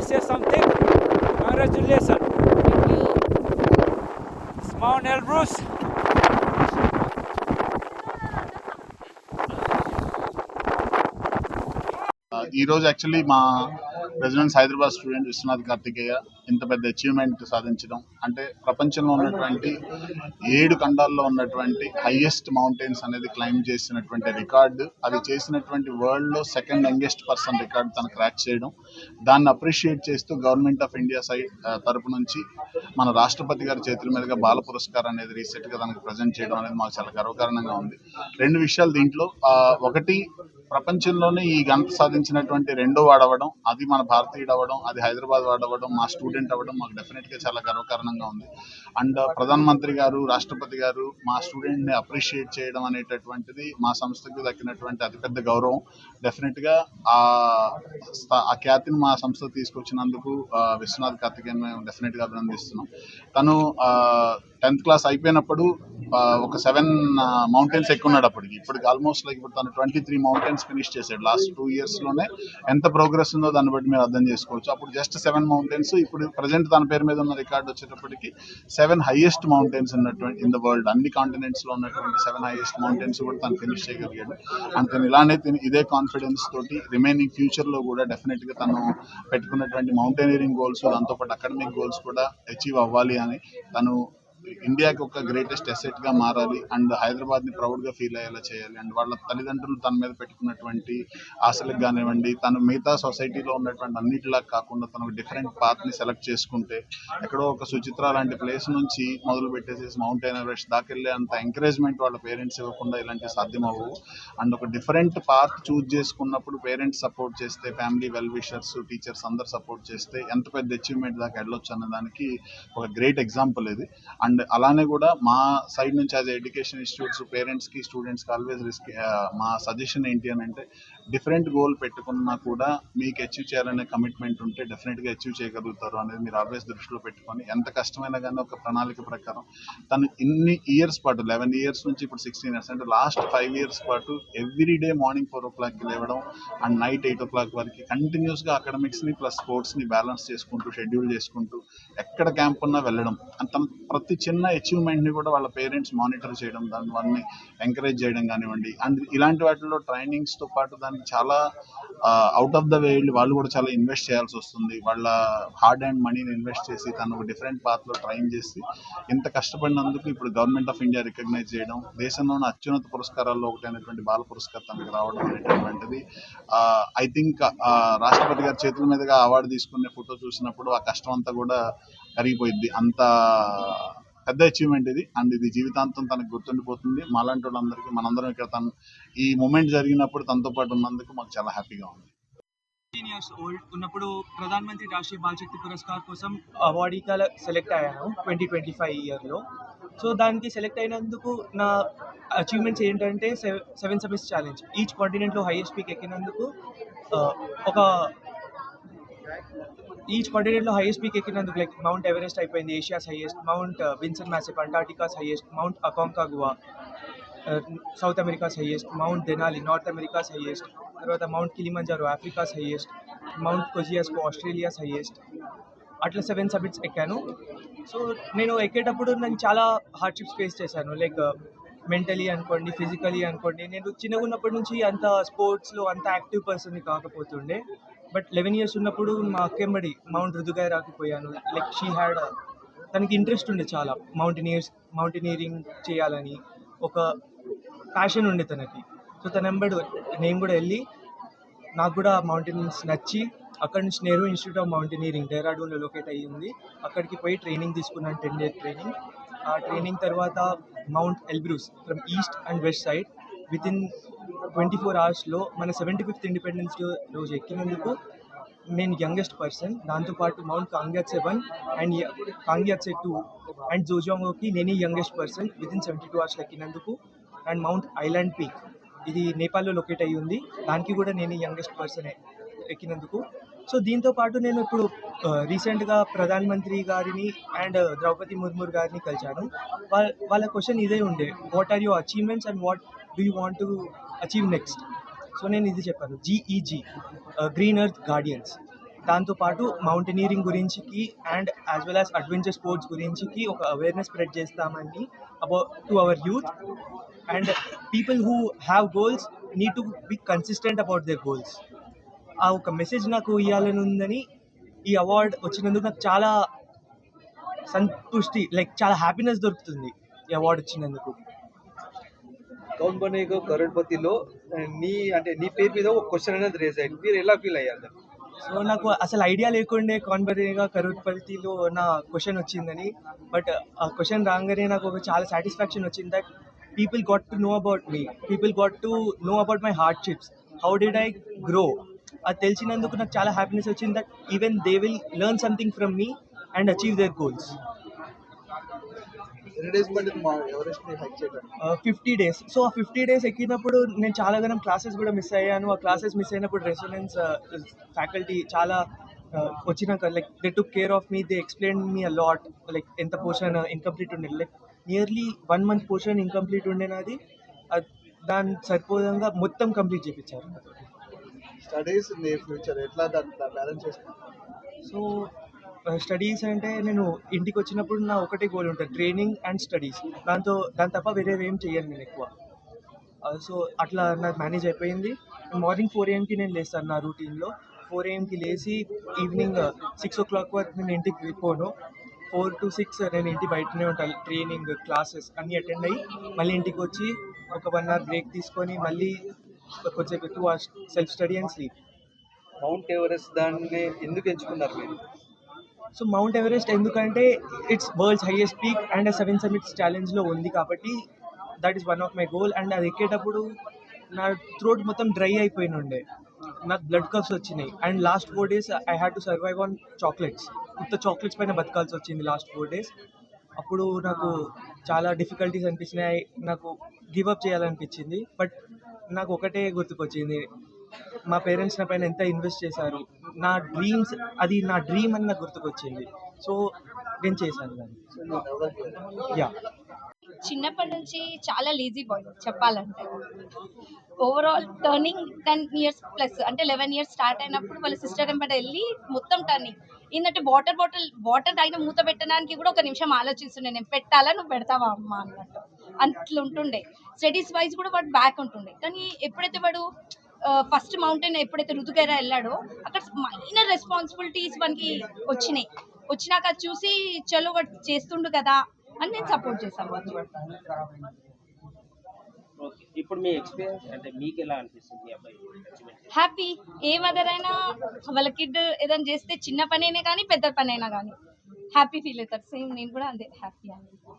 to say something? Congratulations. It's Mount Elbrus. ఈ రోజు actually మా రెసిడెన్స్ హైదరాబాద్ స్టూడెంట్ విశ్వనాథ్ కార్తికేయ ఇంత పెద్ద అచీవ్మెంట్ సాధించడం. అంటే ప్రపంచంలో ఉన్నటువంటి ఏడు ఖండాల్లో ఉన్నటువంటి హైయెస్ట్ మౌంటైన్స్ అనేది క్లైమ్ చేసినటువంటి రికార్డు అది చేసినటువంటి వరల్డ్లో సెకండ్ యంగెస్ట్ పర్సన్ రికార్డు తను క్రాక్ చేయడం. దాన్ని అప్రిషియేట్ చేస్తూ గవర్నమెంట్ ఆఫ్ ఇండియా సైడ్ తరపు నుంచి మన రాష్ట్రపతి గారి చేతుల మీదుగా బాల పురస్కారం అనేది రీసెంట్గా తనకు ప్రజెంట్ చేయడం అనేది మాకు చాలా గర్వకారణంగా ఉంది. రెండు విషయాలు దీంట్లో. ఒకటి ప్రపంచంలోనే ఈ గంట సాధించినటువంటి రెండో వాడవడం. అది మన భారతీయుడు అవ్వడం అది హైదరాబాద్ వాడు అవ్వడం మా స్టూడెంట్ అవ్వడం మాకు డెఫినెట్గా చాలా గర్వకారణంగా ఉంది. అండ్ ప్రధానమంత్రి గారు రాష్ట్రపతి గారు మా స్టూడెంట్ని అప్రిషియేట్ చేయడం అనేటటువంటిది మా సంస్థకు దక్కినటువంటి అతిపెద్ద గౌరవం. డెఫినెట్గా ఆ ఆ ఖ్యాతిని మా సంస్థ తీసుకొచ్చినందుకు విశ్వనాథ్ కార్తికేయన్ మేము డెఫినెట్గా అభినందిస్తున్నాం. తను టెన్త్ క్లాస్ అయిపోయినప్పుడు ఒక సెవెన్ మౌంటైన్స్ ఎక్కున్నాడు అప్పటికి. ఇప్పటికి ఆల్మోస్ట్ లైక్ ఇప్పుడు తను ట్వంటీ త్రీ మౌంటైన్స్ ఫినిష్ చేశాడు. లాస్ట్ టూ ఇయర్స్లోనే ఎంత ప్రోగ్రెస్ ఉందో దాన్ని బట్టి మీరు అర్థం చేసుకోవచ్చు. అప్పుడు జస్ట్ సెవెన్ మౌంటైన్స్ ఇప్పుడు ప్రజెంట్ తన పేరు మీద ఉన్న రికార్డ్ వచ్చేటప్పటికి సెవెన్ హైయెస్ట్ మౌంటైన్స్ ఉన్నటువంటి ఇన్ ద వరల్డ్ అన్ని కాంటినెంట్స్లో ఉన్నటువంటి సెవెన్ హైయెస్ట్ మౌంటైన్స్ కూడా తను ఫినిష్ చేయగలిగాడు. అండ్ తను ఇలానే ఇదే కాన్ఫిడెన్స్ తోటి రిమైనింగ్ ఫ్యూచర్లో కూడా డెఫినెట్గా తను పెట్టుకున్నటువంటి మౌంటైనరింగ్ గోల్స్ దాంతోపాటు అకాడమిక్ గోల్స్ కూడా అచీవ్ అవ్వాలి అని తను ఇండియాకి ఒక గ్రేటెస్ట్ అసెట్గా మారాలి. అండ్ హైదరాబాద్ని ప్రౌడ్గా ఫీల్ అయ్యేలా చేయాలి. అండ్ వాళ్ళ తల్లిదండ్రులు తన మీద పెట్టుకున్నటువంటి ఆశలకు కానివ్వండి తను మిగతా సొసైటీలో ఉన్నటువంటి అన్నిటిలా కాకుండా తను డిఫరెంట్ పాత్ని సెలెక్ట్ చేసుకుంటే ఎక్కడో ఒక సుచిత్ర లాంటి ప్లేస్ నుంచి మొదలు పెట్టేసేసి మౌంటైన్ ఎవరెస్ట్ దాకెళ్ళే అంత ఎంకరేజ్మెంట్ వాళ్ళ పేరెంట్స్ ఇవ్వకుండా ఇలాంటివి సాధ్యమవు అండ్ ఒక డిఫరెంట్ పాత్ చూజ్ చేసుకున్నప్పుడు పేరెంట్స్ సపోర్ట్ చేస్తే ఫ్యామిలీ వెల్ విషర్స్ టీచర్స్ అందరు సపోర్ట్ చేస్తే ఎంత పెద్ద అచీవ్మెంట్ దాకా వెళ్ళొచ్చు అన్న దానికి ఒక గ్రేట్ ఎగ్జాంపుల్ ఇది. అండ్ అండ్ అలానే కూడా మా సైడ్ నుంచి యాజ్ ఎడ్యుకేషన్ ఇన్స్టిట్యూట్స్ పేరెంట్స్కి స్టూడెంట్స్కి ఆల్వేస్ రిస్క్ మా సజెషన్ ఏంటి అని అంటే డిఫరెంట్ గోల్ పెట్టుకున్నా కూడా మీకు అచీవ్ చేయాలనే కమిట్మెంట్ ఉంటే డెఫినెట్గా అచీవ్ చేయగలుగుతారు అనేది మీరు ఆల్వేస్ దృష్టిలో పెట్టుకొని ఎంత కష్టమైనా కానీ ఒక ప్రణాళిక ప్రకారం తను ఇన్ని ఇయర్స్ పాటు లెవెన్ ఇయర్స్ నుంచి ఇప్పుడు సిక్స్టీన్ ఇయర్స్ అంటే లాస్ట్ ఫైవ్ ఇయర్స్ పాటు ఎవ్రీ డే మార్నింగ్ ఫోర్ ఓ క్లాక్కి లేవడం and night eight o'clock వరకు కంటిన్యూస్గా అకాడమిక్స్ని ప్లస్ స్పోర్ట్స్ని బ్యాలెన్స్ చేసుకుంటూ షెడ్యూల్ చేసుకుంటూ ఎక్కడ క్యాంప్ ఉన్నా వెళ్ళడం. అంత ప్రతి చిన్న అచీవ్మెంట్ని కూడా వాళ్ళ పేరెంట్స్ మానిటర్ చేయడం దానివన్నీ వాళ్ళని ఎంకరేజ్ చేయడం కానివ్వండి. అండ్ ఇలాంటి వాటిలో ట్రైనింగ్స్తో పాటు దానికి చాలా అవుట్ ఆఫ్ ద వే వెళ్ళి వాళ్ళు కూడా చాలా ఇన్వెస్ట్ చేయాల్సి వస్తుంది. వాళ్ళ హార్డ్ అండ్ మనీని ఇన్వెస్ట్ చేసి తను ఒక డిఫరెంట్ పాత్లో ట్రైన్ చేసి ఇంత కష్టపడినందుకు ఇప్పుడు గవర్నమెంట్ ఆఫ్ ఇండియా రికగ్నైజ్ చేయడం దేశంలోని అత్యున్నత పురస్కారాల్లో ఒకటైనటువంటి బాల పురస్కార్ తనకు రావడం అనేటటువంటిది. ఐ థింక్ రాష్ట్రపతి గారి చేతుల మీదుగా అవార్డు తీసుకునే ఫోటో చూసినప్పుడు ఆ కష్టం అంతా కూడా కరిగిపోయింది అంత పెద్ద అచీవ్మెంట్ ఇది. అండ్ ఇది జీవితాంతం తనకు గుర్తుండిపోతుంది. మాలాంటి వాళ్ళందరికీ మనందరం ఇక్కడ తను ఈ మూమెంట్ జరిగినప్పుడు తనతో పాటు ఉన్నందుకు మాకు చాలా హ్యాపీగా ఉంది. ఫిఫ్టీన్ ఇయర్స్ ఓల్డ్ ఉన్నప్పుడు ప్రధానమంత్రి రాష్ట్రీయ బాలశక్తి పురస్కార్ కోసం అవార్డీగా సెలెక్ట్ అయ్యాను ట్వంటీ ట్వంటీ ఫైవ్ ఇయర్లో సో దానికి సెలెక్ట్ అయినందుకు నా అచీవ్మెంట్స్ ఏంటంటే సెవెన్ సమిట్స్ ఛాలెంజ్ ఈచ్ కాంటినెంట్లో హైయెస్ట్ పీక్ ఎక్కినందుకు uh, ఒక ఈచ్ కాంటినెంట్లో హైయెస్ట్ పీక్ ఎక్కినందుకు లైక్ మౌంట్ ఎవరెస్ట్ అయిపోయింది Asia's highest Mount Vinson Massif Antarctica's highest Mount Aconcagua South America's highest Mount Denali North America's highest తర్వాత Mount Kilimanjaro Africa's highest Mount Kosciuszko Australia's highest అట్లా seven summits ఎక్కాను. So నేను ఎక్కేటప్పుడు నేను చాలా hardships face చేశాను. Like mentally uh, అనుకోండి physically అనుకోండి నేను చిన్నగా ఉన్నప్పటి నుంచి అంత స్పోర్ట్స్లో అంత యాక్టివ్ పర్సన్ కాకపోతుండే. బట్ లెవెన్ ఇయర్స్ ఉన్నప్పుడు మా అక్కెంబడి మౌంట్ రుదుగాయరాకి రాకపోయాను లైక్ షీ హ్యాడ్ తనకి ఇంట్రెస్ట్ ఉండే చాలా. మౌంటైనియర్స్ మౌంటైనీరింగ్ చేయాలని ఒక ప్యాషన్ ఉండే తనకి. సో తన వెంబడి నేను కూడా వెళ్ళి నాకు కూడా మౌంటైన్స్ నచ్చి అక్కడ నుంచి నెహ్రూ ఇన్స్టిట్యూట్ ఆఫ్ మౌంటైనీరింగ్ డెహ్రాడూన్లో లొకేట్ అయ్యి ఉంది. అక్కడికి పోయి ట్రైనింగ్ తీసుకున్నాను టెన్ డే ట్రైనింగ్ ఆ ట్రైనింగ్ తర్వాత Mount Elbrus from east and west side within twenty four అవర్స్లో మన సెవెంటీ ఫిఫ్త్ ఇండిపెండెన్స్ డే రోజు ఎక్కినందుకు నేను యంగెస్ట్ పర్సన్. దాంతోపాటు Mount Kangyatse one and Kangyatse two and జోజాంగోకి నేనే youngest person within seventy two hours ఎక్కినందుకు. And mount island peak ఇది నేపాల్లో locate అయ్యి ఉంది. దానికి కూడా నేను యంగెస్ట్ పర్సన్ ఎక్కినందుకు. సో దీంతో పాటు నేను ఇప్పుడు రీసెంట్గా ప్రధాన మంత్రి గారిని అండ్ ద్రౌపది ముర్ము గారిని కలిశాను. వాళ్ళ వాళ్ళ క్వశ్చన్ ఇదే ఉండే what are your achievements and what do you want to achieve next so నేను ఇది చెప్పాను. జీఈజీ గ్రీన్ ఎర్త్ గార్డియన్స్ దాంతోపాటు mountaineering గురించికి and as well as adventure sports గురించికి ఒక అవేర్నెస్ స్ప్రెడ్ చేస్తామని about to our youth and people who have goals need to be consistent about their goals ఆ ఒక message నాకు ఇవ్వాలని ఉందని ఈ అవార్డ్ వచ్చినందుకు నాకు చాలా సంతుష్టి లైక్ చాలా హ్యాపీనెస్ దొరుకుతుంది ఈ అవార్డు వచ్చినందుకు. కౌన్ బనేగో కరోడ్పతిలో నీ అంటే నీ పేరు మీద ఒక క్వశ్చన్ అనేది రేజ్ అయ్యింది మీరు ఎలా ఫీల్ అయ్యారు? సో నాకు అసలు ఐడియా లేకుండే కాన్బరేగా కరూర్పతిలో నా క్వశ్చన్ వచ్చిందని. బట్ ఆ క్వశ్చన్ రాగానే నాకు ఒక చాలా సాటిస్ఫాక్షన్ వచ్చింది that people got to know about me people got to know about my hardships how did I grow అది తెలిసినందుకు నాకు చాలా హ్యాపీనెస్ వచ్చింది that even they will learn something from me and achieve their goals ఎన్ని days పట్టింది మా Everest hike fifty days so ఆ fifty days ఎక్కినప్పుడు నేను చాలా గనం క్లాసెస్ కూడా మిస్ అయ్యాను. ఆ క్లాసెస్ మిస్ అయినప్పుడు రెసిడెన్స్ ఫ్యాకల్టీ చాలా వచ్చినాక like they took care of me they explain me a lot like ఎంత పోర్షన్ ఇన్కంప్లీట్ ఉండే like nearly one month portion incomplete ఉండేనది అది దాని సరిపోదంగా మొత్తం కంప్లీట్ చేయించారు స్టడీస్ ఫ్యూచర్ ఎట్లా దాన్ని బ్యాలెన్స్ చేసుకుంటారు? సో స్టడీస్ అంటే నేను ఇంటికి వచ్చినప్పుడు నా ఒకటే గోల్ ఉంటుంది ట్రైనింగ్ అండ్ స్టడీస్ దాంతో దాని తప్ప వేరే ఏం చేయను నేను ఎక్కువ. సో అట్లా నాకు మేనేజ్ అయిపోయింది. మార్నింగ్ ఫోర్ ఏఎంకి నేను లేస్తాను నా రూటీన్లో ఫోర్ ఏఎంకి లేచి ఈవినింగ్ సిక్స్ ఓ క్లాక్ వరకు నేను ఇంటికి వెళ్ళిపోను. ఫోర్ టు సిక్స్ నేను ఇంటి బయటనే ఉంటాను ట్రైనింగ్ క్లాసెస్ అన్నీ అటెండ్ అయ్యి మళ్ళీ ఇంటికి వచ్చి ఒక వన్ అవర్ బ్రేక్ తీసుకొని మళ్ళీ కొంచెం two hours self study and sleep Mount Everest దాన్ని ఎందుకు ఎంచుకున్నారు మీరు? సో మౌంట్ ఎవరెస్ట్ ఎందుకంటే it's world's highest peak and seven summits ఛాలెంజ్లో ఉంది కాబట్టి that is one of my goal and అది ఎక్కేటప్పుడు నా థ్రోట్ మొత్తం డ్రై అయిపోయిన ఉండే. నాకు బ్లడ్ కప్స్ వచ్చినాయి. And last four days I had to survive on chocolates ఉత్త చాక్లెట్స్ పైన బతకాల్సి వచ్చింది లాస్ట్ ఫోర్ డేస్ అప్పుడు నాకు చాలా డిఫికల్టీస్ అనిపించినాయి. నాకు గివ్ అప్ చేయాలనిపించింది. బట్ నాకు ఒకటే గుర్తుకొచ్చింది. మా పేరెంట్స్ నా పైన ఎంత ఇన్వెస్ట్ చేశారు? నా డ్రీమ్స్ అది నా డ్రీమ్ అని నాకు గుర్తుకొచ్చింది. సో నేను చేశాను దాన్ని. యా చిన్నప్పటి నుంచి చాలా లేజీ బాయ్ చెప్పాలంటే. Overall turning ten years plus అంటే లెవెన్ ఇయర్స్ స్టార్ట్ అయినప్పుడు వాళ్ళ సిస్టర్ వెంబడి వెళ్ళి మొత్తం టర్నింగ్ ఏంటంటే వాటర్ బాటిల్ వాటర్ తాగిన మూత పెట్టడానికి కూడా ఒక నిమిషం ఆలోచిస్తుండే. నేను పెట్టాలా నువ్వు పెడతావా అమ్మ అన్నట్టు. అట్లా ఉంటుండే స్టడీస్ వైజ్ కూడా వాడు బ్యాక్ ఉంటుండే. కానీ ఎప్పుడైతే వాడు ఫస్ట్ మౌంటైన్ ఎప్పుడైతే రుతుగైరా వెళ్ళాడో అక్కడ మైనర్ రెస్పాన్సిబిలిటీస్ మనకి వచ్చినాయి. వచ్చినాక చూసి చలో చేస్తుండు కదా అని నేను సపోర్ట్ చేశాను ఇప్పుడు మీ ఎక్స్పీరియన్స్ అంటే మీకు ఎలా అనిపిస్తుంది హ్యాపీ ఏ మదర్ అయినా వాళ్ళ కిడ్ ఏదైనా చేస్తే చిన్న పనైనా కానీ పెద్ద పనైనా కానీ. హ్యాపీ ఫీల్ అవుతారు. సేమ్ నేను కూడా అంతే. హ్యాపీ అని